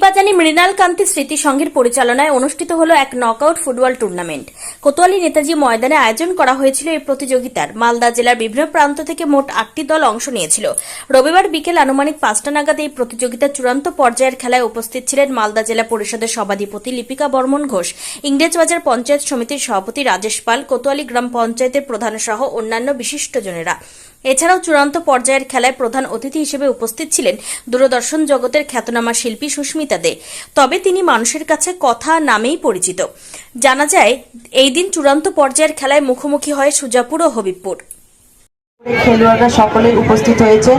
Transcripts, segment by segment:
চিপাজানি মৃণাল কান্তি স্মৃতি সংঘের পরিচালনায় অনুষ্ঠিত হলো এক knockout football tournament Kotwali Netaji ময়দানে আয়োজন করা হয়েছিল এই প্রতিযোগিতার। মালদা জেলার বিভিন্ন প্রান্ত থেকে মোট আটটি দল অংশ নিয়েছিল। রবিবার বিকেল আনুমানিক পাঁচটা নাগাদ এই প্রতিযোগিতার চূড়ান্ত পর্যায়ের খেলায় উপস্থিত ছিলেন মালদা জেলা পরিষদের সভাধিপতি লিপিকা বর্মন ঘোষ ইংরেজবাজার পঞ্চায়েত সমিতির সভাপতি রাজেশ পাল, কোতোয়ালি গ্রাম পঞ্চায়েতের প্রধান সহ অন্যান্য বিশিষ্টজনেরা এছাড়াও চূড়ান্ত পর্যায়ের খেলায় প্রধান অতিথি হিসেবে উপস্থিত ছিলেন দূরদর্শন জগতের খ্যাতনামা শিল্পী সুস্মিতা দে। তবে তিনি মানুষের কাছে কথা নামেই পরিচিত। জানা যায়, এই দিন চূড়ান্ত পর্যায়ের খেলায় মুখোমুখি হয় সুজাপুর ও হবিবপুর। খেলোয়াড়রা সকলেই উপস্থিত হয়েছে।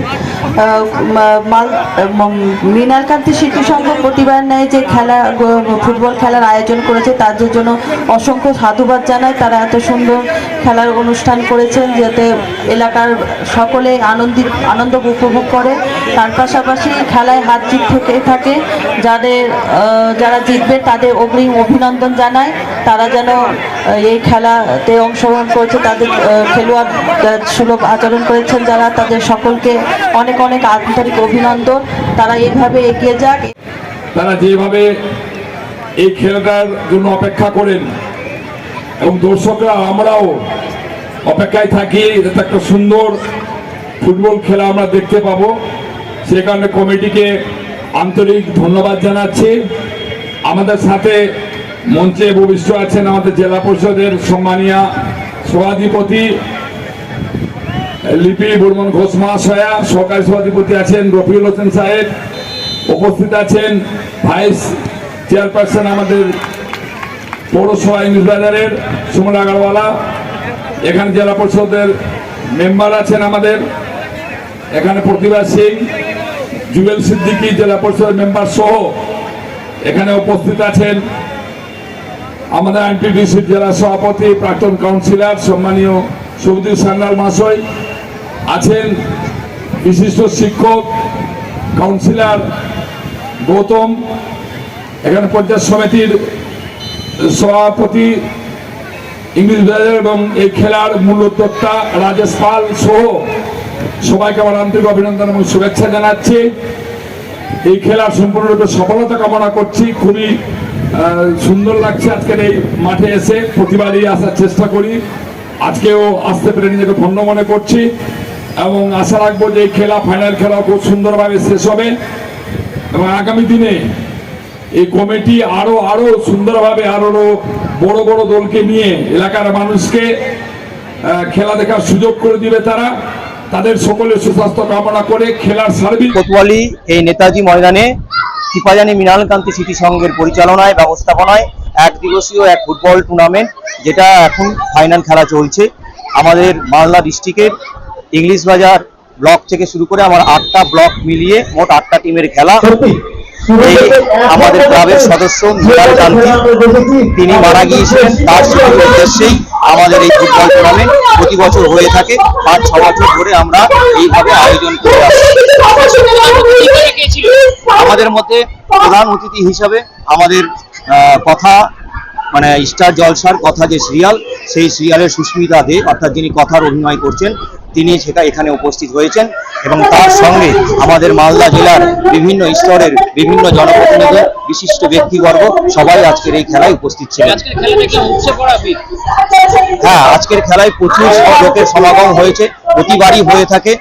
মৃণালকান্তি শিল্পী সংঘ প্রতিবার নেয় যে খেলা ফুটবল খেলার আয়োজন করেছে। তাদের জন্য অসংখ্য সাধুবাদ জানায়। তারা এত সুন্দর খেলার অনুষ্ঠান করেছেন যাতে এলাকার সকলে আনন্দিত, আনন্দ উপভোগ করে। তার পাশাপাশি খেলায় হাত জিত থেকে। থাকে যাদের যারা জিতবে তাদের অগ্রিম অভিনন্দন জানায়। তারা যেন এই খেলাতে অংশগ্রহণ করেছে। তাদের খেলোয়াড় সুলভ আচরণ করেছেন যারা। তাদের সকলকে অনেক অনেক আন্তরিক অভিনন্দন। তারা এইভাবে এগিয়ে যাক। তারা যেভাবে এই খেলাটার জন্য অপেক্ষা করেন এবং দর্শকরা, আমরাও অপেক্ষায় থাকি যাতে একটা সুন্দর ফুটবল খেলা আমরা দেখতে পাবো। সে কারণে কমিটিকে আন্তরিক ধন্যবাদ জানাচ্ছি। আমাদের সাথে মঞ্চে ভবিষ্য আছেন আমাদের জেলা পরিষদের সম্মানীয় সভাধিপতি লিপি বর্মন ঘোষ মহাশয়া সরকারি সভাধিপতি আছেন রফিউল হোসেন সাহেব, উপস্থিত আছেন ভাইস চেয়ারপারসন আমাদের পৌরসভা ইংলিশ বাজারের সুমন আগারওয়ালা, এখানে জেলা পরিষদের মেম্বার আছেন আমাদের। এখানে প্রতিভা সিং জুবেল সিদ্দিকি জেলা পরিষদের মেম্বার সহ এখানে উপস্থিত আছেন। আমাদের আইনটিডিসির জেলা সভাপতি, প্রাক্তন কাউন্সিলর সম্মানীয় সৌদি সান্নাল মহাশয় আছেন। বিশিষ্ট শিক্ষক, কাউন্সিলর গৌতম, এখানে পঞ্চায়েত সমিতির সভাপতি ইংলিশ বাজার এবং এই খেলার মূল উদ্যোক্তা রাজেশ পাল সহ সবাইকে আমার আন্তরিক অভিনন্দন এবং শুভেচ্ছা জানাচ্ছি। এই খেলার সম্পূর্ণরূপে সফলতা কামনা করছি। খুবই সুন্দর লাগছে আজকের এই মাঠে এসে। প্রতিবারই আসার চেষ্টা করি। আজকেও আসতে পেরে নিজেকে ধন্য মনে করছি এবং আশা রাখব যে এই খেলা, ফাইনাল খেলা খুব সুন্দরভাবে শেষ হবে। এবং আগামী দিনে এই কমিটি আরও আরও সুন্দরভাবে আরও বড় বড় দলকে নিয়ে এলাকার মানুষকে খেলা দেখার সুযোগ করে দিবে তারা। তাদের সকলের সুস্বাস্থ্য কামনা করে খেলার সার্বিক কোতোয়ালি এই নেতাজি ময়দানে চিপাজানি মৃণাল কান্তি স্মৃতি সংঘের পরিচালনায় ব্যবস্থাপনায় এক দিবসীয় এক ফুটবল টুর্নামেন্ট যেটা এখন ফাইনাল খেলা চলছে। আমাদের মালদা ডিস্ট্রিক্টের ইংলিশ বাজার ব্লক থেকে শুরু করে আমার আটটা ব্লক মিলিয়ে মোট আটটা টিমের খেলা। আমাদের ক্লাবের সদস্য মৃণাল কান্তি তিনি মারা গিয়েছিলেন তার উদ্দেশ্যেই আমাদের এই ফুটবল টুর্নামেন্ট প্রতি বছর হয়ে থাকে। পাঁচ, ছ বছর ধরে আমরা এইভাবে আয়োজন করে আমাদের মধ্যে প্রধান অতিথি হিসাবে আমাদের কথা মানে স্টার জলসার কথা যে সিরিয়াল, সেই সিরিয়ালের সুস্মিতা দে, অর্থাৎ যিনি কথার অভিনয় করছেন, তিনি সেটা এখানে উপস্থিত হয়েছেন। এবং তার সঙ্গে আমাদের মালদা জেলার বিভিন্ন স্তরের বিভিন্ন জনপ্রতিনিধি বিশিষ্ট ব্যক্তিবর্গ সবাই আজকের এই খেলায় উপস্থিত ছিলেন। হ্যাঁ আজকের খেলায় প্রচুর লোকের সমাগম হয়েছে প্রতিবারই হয়ে থাকে।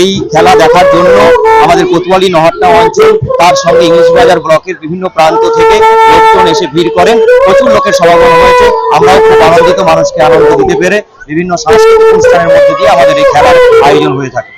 এই খেলা দেখার জন্য আমাদের কোতোয়ালি নহট্টা অঞ্চল তার সঙ্গে ইংলিশ বাজার ব্লকের বিভিন্ন প্রান্ত থেকে লোকজন এসে ভিড় করেন। প্রচুর লোকের সমাগম হয়েছে। আমরাও খুব আনন্দিত মানুষকে আনন্দ দিতে পেরে বিভিন্ন সাংস্কৃতিক অনুষ্ঠানের মধ্যে দিয়ে আমাদের এই খেলার আয়োজন হয়ে থাকে।